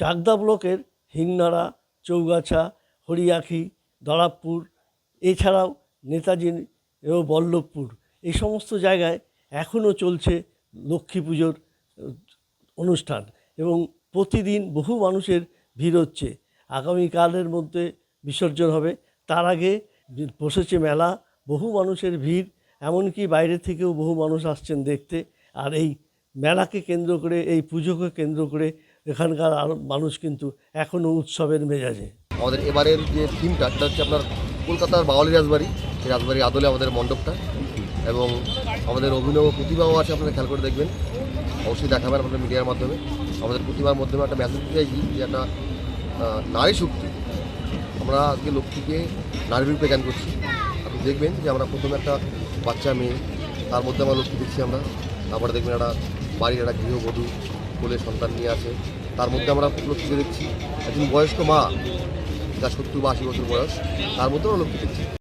চাকদা ব্লকের হিংনাড়া, চৌগাছা, হরিয়াখি দরাবপুর এছাড়াও নেতাজি ও বল্লভপুর এই সমস্ত জায়গায় এখনও চলছে লক্ষ্মী পুজোর অনুষ্ঠান এবং প্রতিদিন বহু মানুষের ভিড় হচ্ছে। আগামীকালের মধ্যে বিসর্জন হবে। তার আগে বসেছে মেলা, বহু মানুষের ভিড়, এমনকি বাইরে থেকেও বহু মানুষ আসছেন দেখতে। আর এই মেলাকে কেন্দ্র করে, এই পুজোকে কেন্দ্র করে এখানকার মানুষ কিন্তু এখনও উৎসবের মেজাজে। আমাদের এবারের যে থিমটা সেটা হচ্ছে আপনার কলকাতার বাওয়ালি রাজবাড়ি। সেই রাজবাড়ির আদলে আমাদের মণ্ডপটা এবং আমাদের অভিনব প্রতিভাও আছে, আপনারা খেয়াল করে দেখবেন। অবশ্যই দেখাবেন আপনাদের মিডিয়ার মাধ্যমে। আমাদের প্রতিভার মাধ্যমে একটা মেসেজ দিতে চাইছি যে একটা নারী শক্তি। আমরা আজকে লক্ষ্মীকে নারী রূপে জ্ঞান করছি। আপনি দেখবেন যে আমরা প্রথমে একটা বাচ্চা মেয়ে, তার মধ্যে আমরা লক্ষ্মী দেখছি আমরা। তারপরে দেখবেন একটা বাড়ির একটা গৃহবধূ কোলে সন্তান নিয়ে আছে তার মধ্যে আমরা লক্ষ্মীকে দেখছি। একজন বয়স্ক মা যা সত্তর বা আশি বছর বয়স, তার মধ্যেও আমরা লক্ষ্য দেখছি।